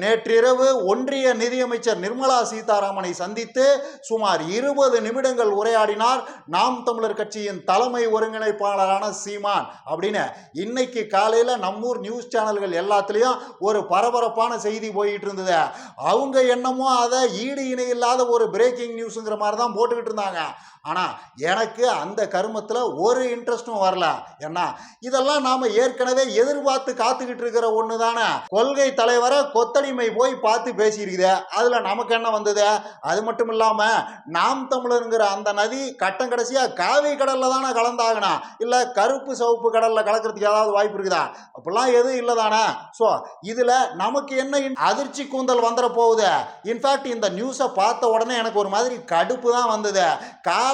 நேற்றிரவு ஒன்றிய நிதியமைச்சர் நிர்மலா சீதாராமனை சந்தித்து சுமார் இருபது நிமிடங்கள் உரையாடினார் நாம் தமிழர் கட்சியின் தலைமை ஒருங்கிணைப்பாளரான சீமான் அப்படின்னு. இன்னைக்கு காலையில் நம்மூர் நியூஸ் சேனல்கள் எல்லாத்துலேயும் ஒரு பரபரப்பான செய்தி போயிட்டு இருந்தது. அவங்க என்னமோ அதை ஈடு இணை இல்லாத ஒரு பிரேக்கிங் நியூஸுங்கிற மாதிரி தான் போட்டுக்கிட்டு இருந்தாங்க. ஆனால் எனக்கு அந்த கருமத்தில் ஒரு இன்ட்ரெஸ்ட்டும் வரல. ஏன்னா இதெல்லாம் நாம் ஏற்கனவே எதிர்பார்த்து காத்துக்கிட்டு இருக்கிற ஒன்று தானே கொள்கை தலைவரை கொத்தடிமை போய் பார்த்து பேசியிருக்குது அதில் நமக்கு என்ன வந்தது? அது மட்டும் இல்லாமல் நாம் தமிழருங்கிற அந்த நதி கட்டம் கடைசியாக காவி கடலில் தானே கலந்தாகணும் இல்லை கருப்பு சிவப்பு கடலில் கலக்கிறதுக்கு ஏதாவது வாய்ப்பு இருக்குதா? அப்படிலாம் எதுவும் இல்லை தானே. ஸோ இதில் நமக்கு என்ன அதிர்ச்சி கூந்தல் வந்துட போகுது? இன்ஃபேக்ட் இந்த நியூஸை பார்த்த உடனே எனக்கு ஒரு மாதிரி கடுப்பு தான் வந்தது.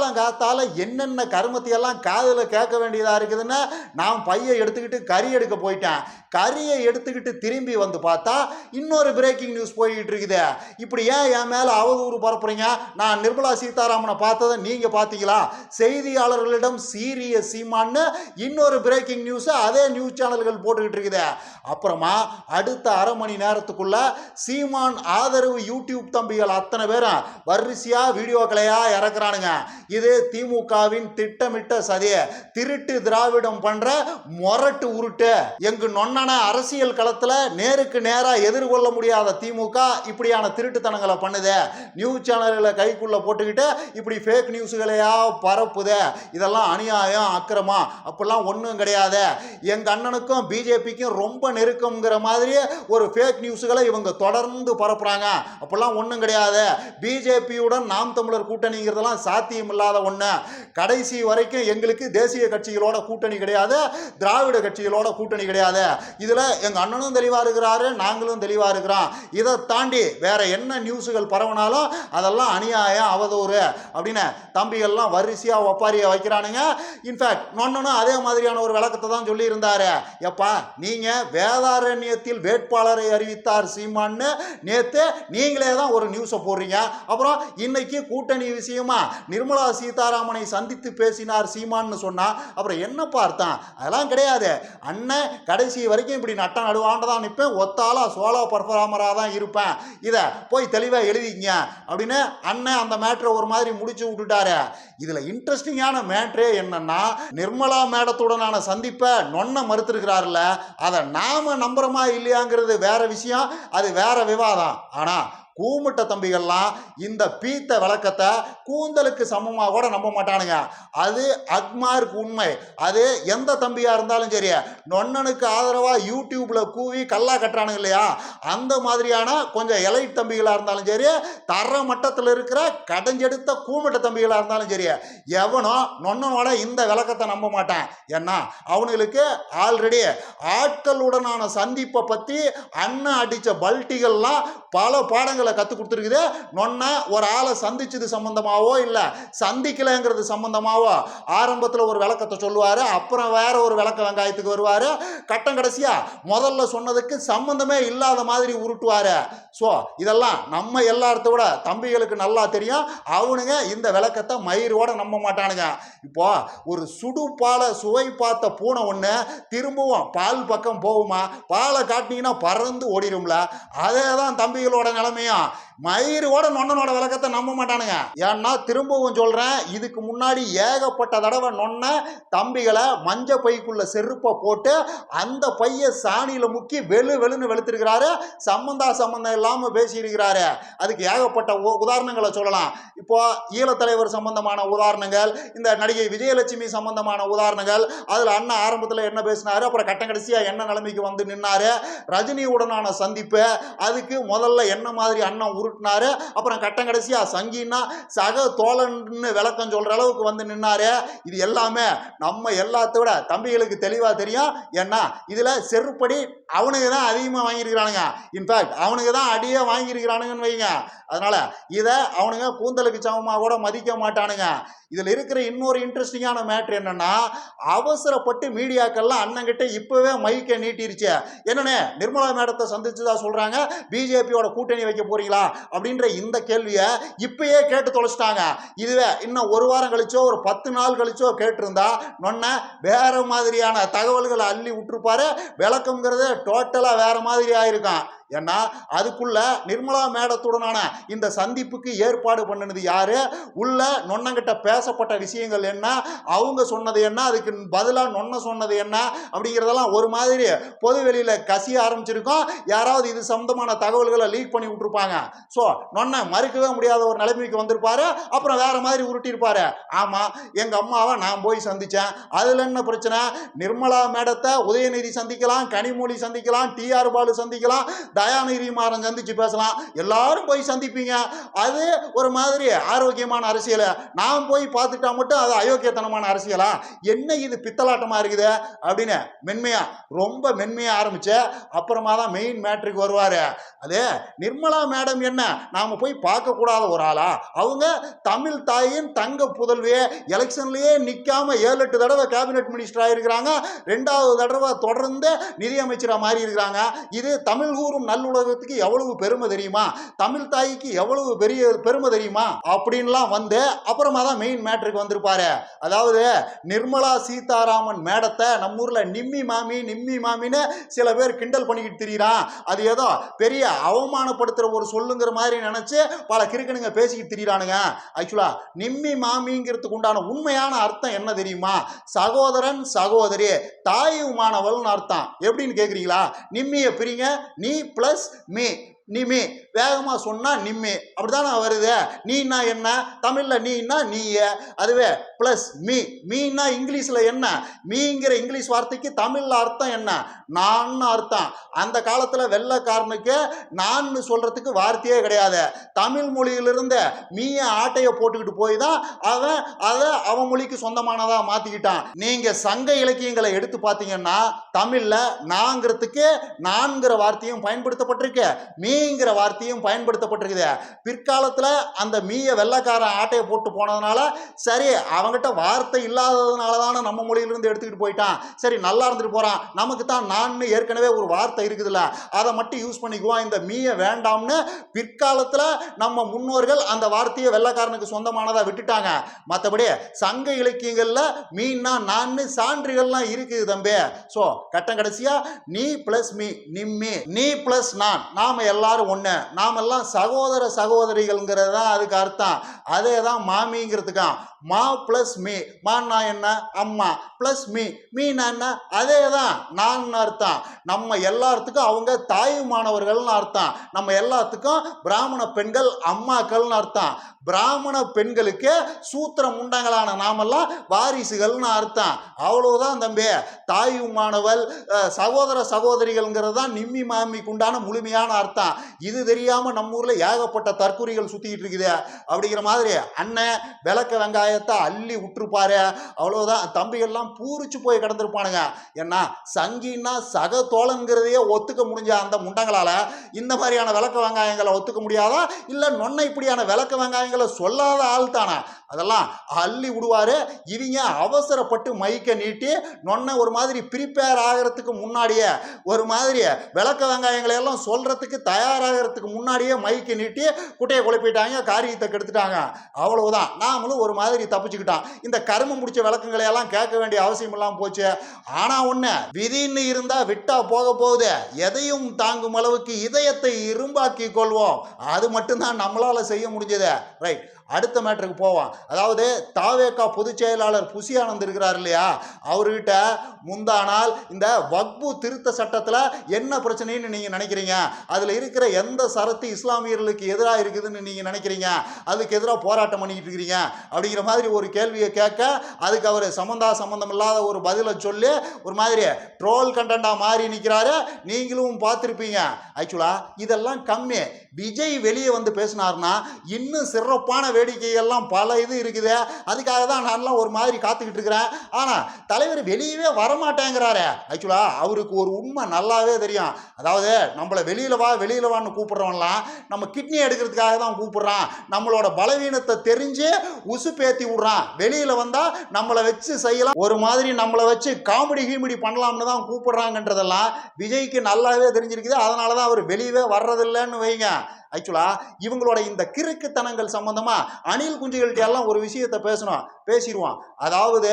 காலங்காத்தால் என்னென்ன கருமத்தையெல்லாம் காதில் கேட்க வேண்டியதாக இருக்குதுன்னு நான் பையை எடுத்துக்கிட்டு கறி எடுக்க போயிட்டேன். கறியை எடுத்துக்கிட்டு திரும்பி வந்து பார்த்தா இன்னொரு பிரேக்கிங் நியூஸ் போய்கிட்டு இருக்குது. இப்படி ஏன் என் மேலே அவதூறு பரப்புறீங்க? நான் நிர்மலா சீதாராமனை பார்த்ததை நீங்கள் பார்த்தீங்களா? செய்தியாளர்களிடம் சீரிய சீமான்னு இன்னொரு பிரேக்கிங் நியூஸை அதே நியூஸ் சேனல்கள் போட்டுக்கிட்டு இருக்குது. அப்புறமா அடுத்த அரை மணி நேரத்துக்குள்ள சீமான் ஆதரவு யூடியூப் தம்பிகள் அத்தனை பேரும் வரிசையாக வீடியோக்களையாக இறக்குறானுங்க. இது திமுகவின் திட்டமிட்ட சதிய திருட்டு திராவிடம் பண்ற மொரட்டு உருட்டு. எங்கு நொன்னன அரசியல் களத்துல நேருக்கு நேரா எதிர்கொள்ள முடியாத திமுக இப்படியான திருட்டுத்தனங்களை பண்ணுது. நியூஸ் சேனல்களை கைக்குள்ள போட்டுக்கிட்டு இப்படி ஃபேக் நியூஸுகளையா பரப்புது. இதெல்லாம் அநியாயம் அக்கிரமம். அப்படிலாம் ஒன்றும் கிடையாது. எங்க அண்ணனுக்கும் பிஜேபிக்கும் ரொம்ப நெருக்கம்ங்கிற மாதிரி ஒரு ஃபேக் நியூஸுகளை இவங்க தொடர்ந்து பரப்புறாங்க. அப்படிலாம் ஒன்றும் கிடையாது. பிஜேபியுடன் நாம் தமிழர் கூட்டணிங்கிறதெல்லாம் சாத்தியம் இல்லாத ஒன்று கடைசி வரைக்கும் எங்களுக்கு தேசிய கட்சிகளோட கூட்டணி கிடையாது திராவிட கட்சிகளோட கூட்டணி கிடையாது. இதில் எங்கள் அண்ணனும் தெளிவாக இருக்கிறாரு நாங்களும் தெளிவாக இருக்கிறோம். இதை தாண்டி வேற என்ன நியூஸுகள் பரவினாலும் அதெல்லாம் அநியாயம் அவதூறு அப்படின்னு தம்பிகள்லாம் வரிசையாக ஒப்பாரியை வைக்கிறானுங்க. இன்ஃபேக்ட் நொன்னனும் அதே மாதிரியான ஒரு விளக்கத்தை தான் சொல்லியிருந்தாரு. எப்பா நீங்கள் வேதாரண்யத்தில் வேட்பாளரை அறிவித்தார் சீமான்னு நேற்று நீங்களே தான் ஒரு நியூஸை போடுறீங்க. அப்புறம் இன்னைக்கு கூட்டணி விஷயமா நிர்மலா சீதாராமனை சந்தித்து பேசினார் சீமான்னு சொன்னா அப்புறம் என்ன பார்த்தான்? அதெல்லாம் கிடையாது. அண்ணன் கடைசி வரைக்கும் இப்படி நட்டம் நடுவாண்டு தான் நிற்பேன் ஒத்தாலா சோலோ பர்ஃபார்மராக தான் இருப்பேன். இதை போய் தெளிவாக எழுதிங்க. அப்படின்னு அண்ணன் அந்த மேட்ரை ஒரு மாதிரி முடிச்சு விட்டுட்டாரு. இதில் இன்ட்ரெஸ்டிங்கான மேட்ரே என்னன்னா நிர்மலா மேடத்துடனான சந்திப்பை நொன்ன மறுத்திருக்கிறாருல்ல. அதை நாம நம்புறமா இல்லையாங்கிறது வேற விஷயம். அது வேற விவாதம். ஆனால் கூமுட்ட தம்பிகள்லாம் இந்த பீத்த விளக்கத்தை கூந்தலுக்கு சமமாக கூட நம்ப மாட்டானுங்க. அது அக்மாருக்கு உண்மை. அது எந்த தம்பியாக இருந்தாலும் சரி நொன்னனுக்கு ஆதரவாக யூடியூப்பில் கூவி கல்லா கட்டுறானுங்க இல்லையா? அந்த மாதிரியான கொஞ்சம் எலைட் தம்பிகளாக இருந்தாலும் சரி தர மட்டத்தில் இருக்கிற கடைஞ்செடுத்த கூமுட்ட தம்பிகளாக இருந்தாலும் சரி எவனோ நொன்னனோட இந்த விளக்கத்தை நம்ப மாட்டான். ஏன்னா அவனுங்களுக்கு ஆல்ரெடி ஆட்களுடனான சந்திப்பை பற்றி அண்ணன் அடித்த பல்ட்டிகள்லாம் பல பாடங்கள் கற்றுக் கொடுத்துருக்குது? நொன்ன ஒரு ஆளை சந்திச்சது சம்மந்தமாவோ இல்லை சந்திக்கலைங்கிறது சம்மந்தமாவோ ஆரம்பத்தில் ஒரு விளக்கத்தை சொல்லுவார் அப்புறம் வேற ஒரு விளக்க வெங்காயத்துக்கு வருவார். கட்டம் கடைசியா முதல்ல சொன்னதுக்கு சம்மந்தமே இல்லாத மாதிரி உருட்டுவார். ஸோ இதெல்லாம் நம்ம எல்லாத்த விட தம்பிகளுக்கு நல்லா தெரியும். அவனுங்க இந்த விளக்கத்தை மயிரோட நம்ப மாட்டானுங்க. இப்போ ஒரு சுடு பாலை சுவை பார்த்த பூனை ஒன்று திரும்பவும் பால் பக்கம் போகுமா? பாலை காட்டினீங்கன்னா பறந்து ஓடிடும்ல. அதே தான் தம்பிகளோட நிலைமையும். 啊，மயிரோட நொன்னனோட விளக்கத்தை நம்ப மாட்டானுங்க. ஏன்னா திரும்பவும் சொல்கிறேன் இதுக்கு முன்னாடி ஏகப்பட்ட தடவை நொன்ன தம்பிகளை மஞ்ச பைக்குள்ள செருப்பை போட்டு அந்த பைய சாணியில் முக்கி வெளு வெளுன்னு வெளுத்திருக்கிறாரு. சம்பந்தா சம்பந்தம் இல்லாமல் பேசியிருக்கிறாரு. அதுக்கு ஏகப்பட்ட உ- உதாரணங்களை சொல்லலாம். இப்போ ஈழத்தலைவர் சம்பந்தமான உதாரணங்கள் இந்த நடிகை விஜயலட்சுமி சம்பந்தமான உதாரணங்கள் அதில் அண்ணன் ஆரம்பத்தில் என்ன பேசினாரு அப்புறம் கட்டம் கடைசியாக என்ன நிலைமைக்கு வந்து நின்னாரு ரஜினியுடனான சந்திப்பு அதுக்கு முதல்ல என்ன மாதிரி அண்ணன் உருட்டினாரு அப்புறம் கட்டம் கடைசியாக சங்கின்னா சக தோழன்னு விளக்கம் சொல்கிற அளவுக்கு வந்து நின்னாரு. இது எல்லாமே நம்ம எல்லாத்த விட தம்பிகளுக்கு தெளிவாக தெரியும். ஏன்னா இதில் செருப்படி அவனுக்கு தான் அதிகமாக வாங்கியிருக்கிறானுங்க. இன்ஃபேக்ட் அவனுக்கு தான் அடியே வாங்கியிருக்கிறானுங்கன்னு வைங்க. அதனால் இதை அவனுங்க கூந்தலுக்கு சமமாக கூட மதிக்க மாட்டானுங்க. இதில் இருக்கிற இன்னொரு இன்ட்ரெஸ்டிங்கான மேட்ரு என்னென்னா அவசரப்பட்டு மீடியாக்கள்லாம் அண்ணங்கிட்ட இப்போவே மைக்கை நீட்டிருச்சு. என்னண்ணே நிர்மலா மேடத்தை சந்திச்சதா சொல்கிறாங்க பிஜேபியோட கூட்டணி வைக்க போறீங்களா? அப்படின்ற இந்த கேள்வியை இப்பயே கேட்டு தொலைச்சிட்டாங்க. இதுவே இன்னும் ஒரு வாரம் கழிச்சோ ஒரு பத்து நாள் கழிச்சோ கேட்டிருந்தா நொன்ன வேற மாதிரியான தகவல்களை அள்ளி விட்டுருப்பாரு. விளக்கங்கிறத டோட்டலாக வேற மாதிரி ஆயிருக்கான். ஏன்னா அதுக்குள்ள நிர்மலா மேடத்துடனான இந்த சந்திப்புக்கு ஏற்பாடு பண்ணினது யாரு? உள்ள நொன்னங்கிட்ட பேசப்பட்ட விஷயங்கள் என்ன? அவங்க சொன்னது என்ன? அதுக்கு பதிலாக நொன்ன சொன்னது என்ன? அப்படிங்கிறதெல்லாம் ஒரு மாதிரி பொது வெளியில கசிய ஆரம்பிச்சிருக்கோம். யாராவது இது சம்பந்தமான தகவல்களை லீக் பண்ணி விட்டுருப்பாங்க. ஸோ நொன்ன மறுக்கவே முடியாத ஒரு நிலைமைக்கு வந்திருப்பாரு. அப்புறம் வேற மாதிரி உருட்டியிருப்பாரு ஆமா எங்க அம்மாவை நான் போய் சந்திச்சேன். அதுல என்ன பிரச்சனை? நிர்மலா மேடத்தை உதயநிதி சந்திக்கலாம் கனிமொழி சந்திக்கலாம் டிஆர் பாலு சந்திக்கலாம். தயாநிதி சந்திச்சு பேசலாம். எல்லாரும் போய் சந்திப்பீங்க. அது ஒரு மாதிரி ஆரோக்கியமான அரசியல். நான் போய் பார்த்துட்டா மட்டும் அது அயோக்கியத்தனமான அரசியலா? என்ன இது பித்தலாட்டமா இருக்குது? அப்படின்னு மென்மையா ரொம்ப மென்மையா ஆரம்பிச்சு அப்புறமா தான் மெயின் மேட்ருக்கு வருவாரு. அது நிர்மலா மேடம் என்ன? நாம போய் பார்க்க கூடாத ஒரு ஆளா? அவங்க தமிழ் தாயின் தங்க புதல்வியே எலெக்ஷன்லயே நிக்காம ஏழு எட்டு தடவை கேபினெட் மினிஸ்டர் இருக்கிறாங்க ரெண்டாவது தடவை தொடர்ந்து நிதியமைச்சராக மாறி இருக்கிறாங்க இது தமிழ் கூறும் நல்லுலகத்துக்கு எவ்வளவு பெருமை தெரியுமா? தமிழ் தாய்க்கு எவ்வளவு பெரிய பெருமை தெரியுமா? அப்படின்லாம் வந்து அப்புறமா தான் மெயின் மேட்ருக்கு வந்திருப்பாரு. அதாவது நிர்மலா சீதாராமன் மேடத்தை நம்ம ஊரில் நிம்மி மாமி நிம்மி மாமின்னு சில பேர் கிண்டல் பண்ணிக்கிட்டு திரியிறான். அது ஏதோ பெரிய அவமானப்படுத்துகிற ஒரு சொல்லுங்கிற மாதிரி நினச்சி பல கிறுக்கனுங்க பேசிக்கிட்டு திரியிறானுங்க. ஆக்சுவலா நிம்மி மாமிங்கிறதுக்கு உண்டான உண்மையான அர்த்தம் என்ன தெரியுமா? சகோதரன் சகோதரி தாயுமானவள்னு அர்த்தம். எப்படின்னு கேட்குறீங்களா நிம்மியை பிரிங்க நீ பிளஸ் மீ நிமி வேகமாக சொன்னால் நிம்மி. அப்படிதானே வருது? நீனா என்ன? தமிழில் நீனா நீயே. அதுவே ப்ளஸ் மீ மீனா இங்கிலீஷில் என்ன? மீங்கிற இங்கிலீஷ் வார்த்தைக்கு தமிழில் அர்த்தம் என்ன? நான் அர்த்தம். அந்த காலத்தில் வெள்ளைக்காரனுக்கு நான் சொல்கிறதுக்கு வார்த்தையே கிடையாது. தமிழ் மொழியிலிருந்து மீய ஆட்டையை போட்டுக்கிட்டு போய் தான் அவன் அதை அவன் மொழிக்கு சொந்தமானதாக மாற்றிக்கிட்டான் நீங்கள் சங்க இலக்கியங்களை எடுத்து பார்த்தீங்கன்னா தமிழில் நாங்கிறதுக்கு நான்கிற வார்த்தையும் பயன்படுத்தப்பட்டிருக்கு. மீங்கிற வார்த்தையும் பயன்படுத்தப்பட்டிருக்குது. பிற்காலத்தில் அந்த மீய வெள்ளைக்காரன் ஆட்டையை போட்டு போனதுனால சரி அவங்ககிட்ட வார்த்தை இல்லாததுனால தானே நம்ம மொழியிலிருந்து எடுத்துக்கிட்டு போயிட்டான். சரி நல்லா இருந்துட்டு போகிறான் நமக்கு தான் நான் ஏற்கனவே ஒரு வார்த்தை இருக்குதுல்ல. அதை மட்டும் யூஸ் பண்ணிக்குவோம். இந்த மீய வேண்டாம்னு பிற்காலத்தில் நம்ம முன்னோர்கள் அந்த வார்த்தையை வெள்ளைக்காரனுக்கு சொந்தமானதாக விட்டுட்டாங்க. மற்றபடி சங்க இலக்கியங்களில் மீன்னா நான் சான்றுகள்லாம் இருக்குது தம்பி. ஸோ கட்டம் கடைசியாக நீ ப்ளஸ் மீ நிம்மி நீ ப்ளஸ் நான். நாம எல்லாரும் ஒன்று நாமெல்லாம் சகோதர சகோதரிகள்ங்கிறது தான் அதுக்கு அர்த்தம். அதே தான் மாமிங்கிறதுக்கான் மா பிளஸ் மீ மான்னா என்ன? அம்மா. பிளஸ் மீ மீனா என்ன? அதே தான் நான் அர்த்தம். நம்ம எல்லாத்துக்கும் அவங்க தாயுமானவர்கள்னு அர்த்தம். நம்ம எல்லாத்துக்கும் பிராமண பெண்கள் அம்மாக்கள்னு அர்த்தம். பிராமண பெண்களுக்கு சூத்திரம் உண்டங்களான நாமெல்லாம் வாரிசுகள்னு அர்த்தம். அவ்வளவுதான் தம்பி. தாயுமானவள் சகோதர சகோதரிகள்ங்கிறது தான் நிம்மி மாமிக்கு உண்டான முழுமையான அர்த்தம். இது தெரியாமல் நம்ம ஊரில் ஏகப்பட்ட தற்கூரிகள் சுற்றிக்கிட்டு இருக்குது. அப்படிங்கிற மாதிரி அண்ணன் விளக்க வெங்காயத்தை அள்ளி விட்டுருப்பாரு. அவ்வளோதான் தம்பிகள்லாம் பூரிச்சு போய் கிடந்திருப்பானுங்க. ஏன்னா சங்கின்னா சக தோழங்கிறதையே ஒத்துக்க முடிஞ்ச அந்த முண்டங்களால் இந்த மாதிரியான விளக்க வெங்காயங்களை ஒத்துக்க முடியாதா? இல்லை நொன்னை இப்படியான விளக்க வெங்காயங்களை சொல்லாத ஆள் தானா? அதெல்லாம் அள்ளி விடுவார். இவங்க அவசரப்பட்டு மைக்கை நீட்டி நொன்னை ஒரு மாதிரி ப்ரிப்பேர் ஆகிறதுக்கு முன்னாடியே ஒரு மாதிரி விளக்க வெங்காயங்களை எல்லாம் சொல்கிறதுக்கு தயாராகிறதுக்கு முன்னாடியே மைக்கை நீட்டி குட்டையை குழப்பிட்டாங்க. காரியத்தை கெடுத்துட்டாங்க. அவ்வளவுதான். நாமளும் ஒரு மாதிரி தப்பிச்சுக்கிட்டோம் இந்த கருமை முடிச்ச விளக்கங்களை எல்லாம் கேட்க வேண்டிய அவசியம் எல்லாம் போச்சு. ஆனா ஒண்ணு விதின்னு இருந்தா விட்டா போக போகுது. எதையும் தாங்கும் அளவுக்கு இதயத்தை இரும்பாக்கி கொள்வோம். அது மட்டும்தான் நம்மளால செய்ய முடிஞ்சது. ரைட் அடுத்த மேட்டருக்கு போவோம் அதாவது தாவேக்கா பொதுச் செயலாளர் புசியானந்த் இருக்கிறார் இல்லையா? அவர்கிட்ட முந்தா நாள் இந்த வக்பு திருத்த சட்டத்தில் என்ன பிரச்சனைன்னு நீங்கள் நினைக்கிறீங்க? அதில் இருக்கிற எந்த சரத்து இஸ்லாமியர்களுக்கு எதிராக இருக்குதுன்னு நீங்கள் நினைக்கிறீங்க? அதுக்கு எதிராக போராட்டம் பண்ணிக்கிட்டு இருக்கிறீங்க? அப்படிங்கிற மாதிரி ஒரு கேள்வியை கேட்க அதுக்கு அவர் சம்மந்தா சம்மந்தம் இல்லாத ஒரு பதிலை சொல்லி ஒரு மாதிரி ட்ரோல் கண்டென்ட்டாக மாறி நிற்கிறாரு நீங்களும் பார்த்துருப்பீங்க. ஆக்சுவலாக இதெல்லாம் கம்மி. விஜய் வெளியே வந்து பேசினார்னா இன்னும் சிறப்பான வேடிக்கைகள்லாம் பல இது இருக்குது. அதுக்காக தான் நான்லாம் ஒரு மாதிரி காத்துக்கிட்டு இருக்கிறேன். ஆனால் தலைவர் வெளியவே வரமாட்டேங்கிறாரு. ஆக்சுவலாக அவருக்கு ஒரு உண்மை நல்லாவே தெரியும். அதாவது நம்மளை வெளியில் வா வெளியில் வான்னு கூப்பிட்றவன்லாம் நம்ம கிட்னி எடுக்கிறதுக்காக தான் கூப்பிட்றான். நம்மளோட பலவீனத்தை தெரிஞ்சு உசுப்பேத்தி விட்றான். வெளியில் வந்தால் நம்மளை வச்சு செய்யலாம். ஒரு மாதிரி நம்மளை வச்சு காமெடி கீமெடி பண்ணலாம்னு தான் கூப்பிட்றாங்கன்றதெல்லாம் விஜய்க்கு நல்லாவே தெரிஞ்சிருக்குது. அதனால தான் அவர் வெளியவே வர்றதில்லைன்னு வைங்க. ஆக்சுவலா இவங்களோட இந்த கிறுக்குத்தனங்கள் சம்மந்தமாக அணில் குஞ்சுகள்கிட்ட எல்லாம் ஒரு விஷயத்த பேசணும் பேசிடுவான். அதாவது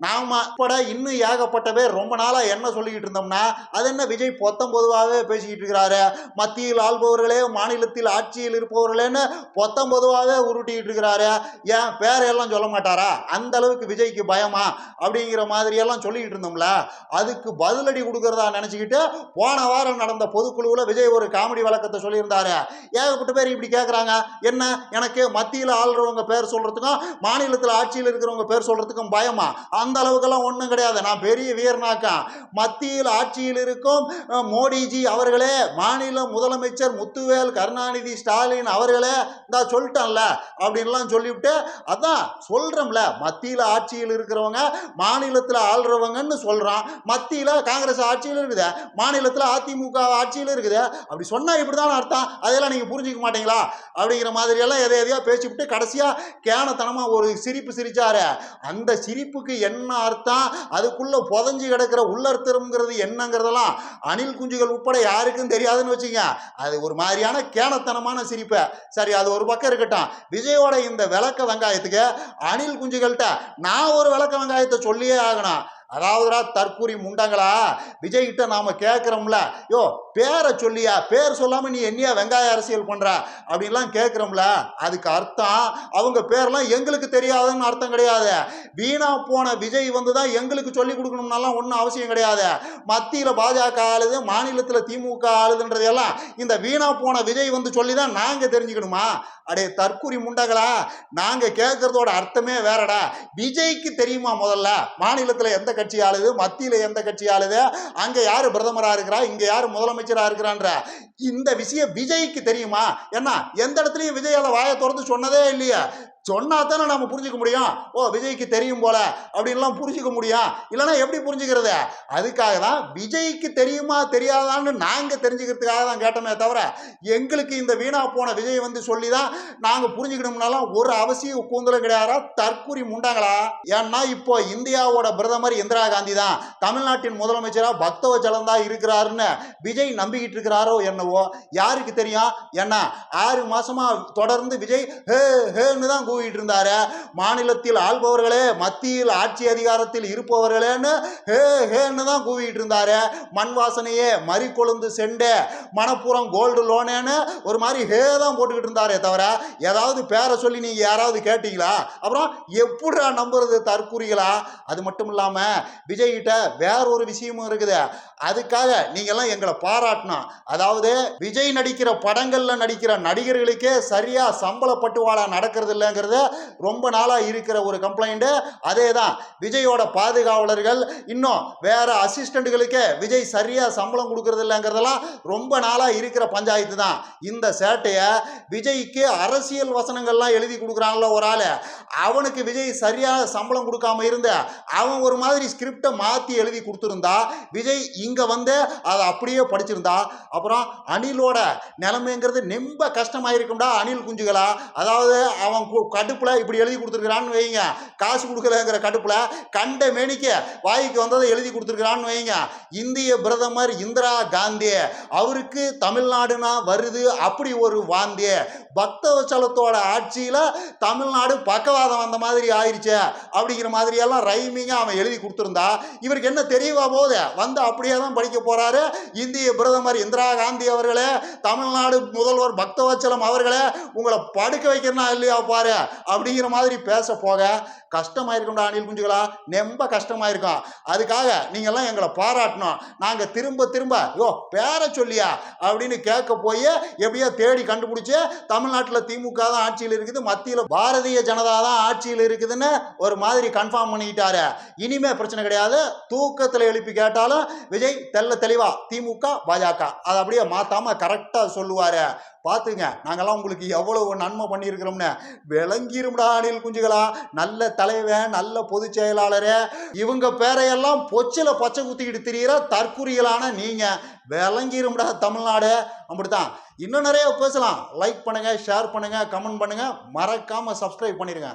நாம கூட இன்னும் ஏகப்பட்ட பேர் ரொம்ப நாளா என்ன சொல்லிக்கிட்டு இருந்தோம்னா அது என்ன விஜய் பொத்தம் பொதுவாகவே பேசிக்கிட்டு இருக்கிறாரு. மத்தியில் ஆள்பவர்களே மாநிலத்தில் ஆட்சியில் இருப்பவர்களேன்னு பொத்தம் பொதுவாகவே உருட்டிக்கிட்டு இருக்கிறாரு. ஏன் பேரையெல்லாம் சொல்ல மாட்டாரா? அந்த அளவுக்கு விஜய்க்கு பயமா? அப்படிங்கிற மாதிரி எல்லாம் சொல்லிக்கிட்டு இருந்தோம்ல. அதுக்கு பதிலடி கொடுக்கறதா நினைச்சுக்கிட்டு போன வாரம் நடந்த பொதுக்குழுவில் விஜய் ஒரு காமெடி வழக்கத்தை சொல்லியிருந்தாரு. ஏகப்பட்ட பேர் இப்படி கேட்குறாங்க என்ன? எனக்கு மத்தியில் ஆள்றவங்க பேர் சொல்றதுக்கும் மாநிலத்தில் ஆட்சியில் இருக்கிறவங்க பேர் சொல்றதுக்கும் பயமா? அந்த அளவுக்கெல்லாம் ஒன்றும் கிடையாது. நான் பெரிய வீரனாக்கா மத்தியில் ஆட்சியில் இருக்கும் மோடிஜி அவர்களே மாநில முதலமைச்சர் முத்துவேல் கருணாநிதி ஸ்டாலின் அவர்களே இந்த சொல்லிட்டேன்ல அப்படின்லாம் சொல்லிவிட்டு அதான் சொல்கிறோம்ல மத்தியில் ஆட்சியில் இருக்கிறவங்க மாநிலத்தில் ஆள்றவங்கன்னு சொல்கிறான் மத்தியில் காங்கிரஸ் ஆட்சியில் இருக்குது மாநிலத்தில் அதிமுக ஆட்சியில் இருக்குது. அப்படி சொன்னால் இப்படி தான் அர்த்தம். அதெல்லாம் நீங்கள் புரிஞ்சிக்க மாட்டீங்களா? அப்படிங்கிற மாதிரியெல்லாம் எதை எதையோ பேசிவிட்டு கடைசியாக கேனத்தனமாக ஒரு சிரிப்பு சிரித்தார் அந்த சிரிப்புக்கு என்ன அர்த்தம்? அதுக்குள்ளே புதஞ்சு கிடக்கிற உள்ளர்த்தம்ங்கிறது என்னங்கிறதெல்லாம் அணில் குஞ்சுகள் உட்பட யாருக்கும் தெரியாதுன்னு வச்சுங்க. அது ஒரு மாதிரியான கேனத்தனமான சிரிப்பு. சரி அது ஒரு பக்கம் இருக்கட்டும். விஜயோட இந்த விளக்க வெங்காயத்துக்கு அணில் குஞ்சுகள்கிட்ட நான் ஒரு விளக்க வெங்காயத்தை சொல்லியே ஆகணும். அதாவதுடா தற்கூரி முண்டங்களா? விஜய்கிட்ட நாம கேட்குறோம்ல. யோ பேரை சொல்லியா? பேர் சொல்லாம நீ என்னையா வெங்காய அரசியல் பண்ற? அப்படின்லாம் கேட்குறோம்ல. அதுக்கு அர்த்தம் அவங்க பேர்லாம் எங்களுக்கு தெரியாதுன்னு அர்த்தம் கிடையாது. வீணா போன விஜய் வந்து தான் எங்களுக்கு சொல்லி கொடுக்கணும்னாலாம் ஒன்றும் அவசியம் கிடையாது. மத்தியில் பாஜக ஆளுது மாநிலத்தில் திமுக ஆளுதுன்றதெல்லாம் இந்த வீணா போன விஜய் வந்து சொல்லி தான் நாங்கள் தெரிஞ்சுக்கணுமா? அடே தற்குறி முண்டகளா? நாங்கள் கேட்குறதோட அர்த்தமே வேறடா. விஜய்க்கு தெரியுமா முதல்ல? மாநிலத்தில் எந்த கட்சி ஆளுது மத்தியில் எந்த கட்சி ஆளுது அங்கே யார் பிரதமராக இருக்கிறா இங்கே யார் முதலமைச்சராக இருக்கிறான்ற இந்த விஷயம் விஜய்க்கு தெரியுமா? ஏன்னா எந்த இடத்துலையும் விஜயால வாயை திறந்து சொன்னதே இல்லையா. சொன்னா தானே நம்ம புரிஞ்சுக்க முடியும்? ஓ விஜய்க்கு தெரியும் போல. அப்படின்லாம் புரிஞ்சுக்க முடியும் இல்லைன்னா எப்படி புரிஞ்சுக்கிறது? அதுக்காக தான் விஜய்க்கு தெரியுமா தெரியாதான்னு நாங்கள் தெரிஞ்சுக்கிறதுக்காக தான் கேட்டோமே தவிர எங்களுக்கு இந்த வீணா போன விஜய் வந்து சொல்லி தான் நாங்கள் புரிஞ்சுக்கணும்னாலும் ஒரு அவசியம் கூந்தலும் கிடையாதா தற்கூறி முண்டாங்களா? ஏன்னா இப்போ இந்தியாவோட பிரதமர் இந்திரா காந்தி தான். தமிழ்நாட்டின் முதலமைச்சராக பக்தவ தான் இருக்கிறாருன்னு விஜய் நம்பிக்கிட்டு இருக்கிறாரோ என்னவோ? யாருக்கு தெரியும்? என்ன ஆறு மாசமா தொடர்ந்து விஜய் ஹே ஹேன்னு தான் கூவிட்டு இருந்தாரு மாநிலத்தில் ஆள்பவர்களே மத்தியில் ஆட்சி அதிகாரத்தில் இருப்பவர்களேன்னு ஹே ஹேன்னு தான் கூவிட்டு இருந்தாரு மண் வாசனையே மறிக்கொழுந்து செண்டே. மணப்புறம் கோல்டு லோனேன்னு ஒரு மாதிரி ஹே தான் போட்டுக்கிட்டு இருந்தாரே தவிர ஏதாவது பேரை சொல்லி நீங்கள் யாராவது கேட்டீங்களா? அப்புறம் எப்படிடா நம்புறது தற்குறிகளா? அது மட்டும் இல்லாமல் விஜய் கிட்ட வேற ஒரு விஷயமும் இருக்குது. அதுக்காக நீங்கள்லாம் எங்களை பாராட்டணும். அதாவது விஜய் நடிக்கிற படங்கள்ல நடிக்கிற நடிகர்களுக்கே சரியா சம்பள நடக்கிறது இல்லைங்கிறது ரொம்ப நாளாக இருக்கிற ஒரு கம்ப்ளைண்ட்டு அதே தான் விஜயோட பாதுகாவலர்கள் இன்னும் வேற அசிஸ்டண்ட்டுகளுக்கே விஜய் சரியாக சம்பளம் கொடுக்கறது இல்லைங்கிறதெல்லாம் ரொம்ப நாளாக இருக்கிற பஞ்சாயத்து தான். இந்த சேட்டையை விஜய்க்கு அரசியல் வசனங்கள்லாம் எழுதி கொடுக்குறாங்களோ ஒரு ஆள். அவனுக்கு விஜய் சரியான சம்பளம் கொடுக்காம இருந்த அவன் ஒரு மாதிரி ஸ்கிரிப்டை மாற்றி எழுதி கொடுத்துருந்தா விஜய் இங்கே வந்து அதை அப்படியே படிச்சிருந்தா அப்புறம் அணிலோட நிலைமைங்கிறது ரொம்ப கஷ்டமாயிருக்கும்டா அணில் குஞ்சுகளா. அதாவது அவன் கடுப்பில் இப்படி எழுதி கொடுத்துருக்குறான்னு வைங்க. காசு கொடுக்கலங்கிற கடுப்பில் கண்ட மேனிக்க வாய்க்கு வந்ததை எழுதி கொடுத்துருக்குறான்னு வைங்க. இந்திய பிரதமர் இந்திரா காந்தி அவருக்கு தமிழ்நாடுனா வருது அப்படி ஒரு வாந்தி. பக்தவச்சலத்தோட ஆட்சியில் தமிழ்நாடு பக்கவாதம் வந்த மாதிரி ஆயிடுச்சு அப்படிங்கிற மாதிரியெல்லாம் ரைமிங்காக அவன் எழுதி கொடுத்துருந்தா. இவருக்கு என்ன தெரியவா போகுது? வந்து அப்படியே தான் படிக்க போகிறாரு இந்திய பிரதமர் இந்திரா காந்தி அவர்களே தமிழ்நாடு முதல்வர் பக்தவச்சலம் அவர்களே உங்களை படுக்க வைக்கிறனா இல்லையா பாரு? அப்படிங்கிற மாதிரி பேச போக கஷ்டமாயிருக்கும்டா அணில் குஞ்சுகளா? ரொம்ப கஷ்டமாயிருக்கும். அதுக்காக நீங்கள்லாம் எங்களை பாராட்டணும். நாங்கள் திரும்ப திரும்ப யோ பேர சொல்லியா? அப்படின்னு கேட்க போய் எப்படியோ தேடி கண்டுபிடிச்சி தமிழ்நாட்டில் திமுக தான் ஆட்சியில் இருக்குது. மத்தியில் பாரதிய ஜனதா தான் ஆட்சியில் இருக்குதுன்னு ஒரு மாதிரி கன்ஃபார்ம் பண்ணிக்கிட்டாரு. இனிமே பிரச்சனை கிடையாது. தூக்கத்தில் எழுப்பி கேட்டாலும் விஜய் தெல்ல தெளிவா திமுக பாஜக. அதை அப்படியே மாத்தாம கரெக்டாக சொல்லுவாரு. பார்த்துங்க நாங்கள்லாம் உங்களுக்கு எவ்வளவு நன்மை பண்ணியிருக்கிறோம்னு. விளங்கிரும்டா அணில் குஞ்சுகளா. நல்ல தலைவன் நல்ல பொதுச் செயலாளரே. இவங்க பேரையெல்லாம் பொச்சில பச்சை குத்திக்கிட்டு திரியிற தற்குறிகளான நீங்கள் விளங்கிரும்டா தமிழ்நாடு. அப்படித்தான். இன்னும் நிறைய பேசலாம். லைக் பண்ணுங்கள் ஷேர் பண்ணுங்கள் கமெண்ட் பண்ணுங்கள் மறக்காமல் சப்ஸ்கிரைப் பண்ணிடுங்க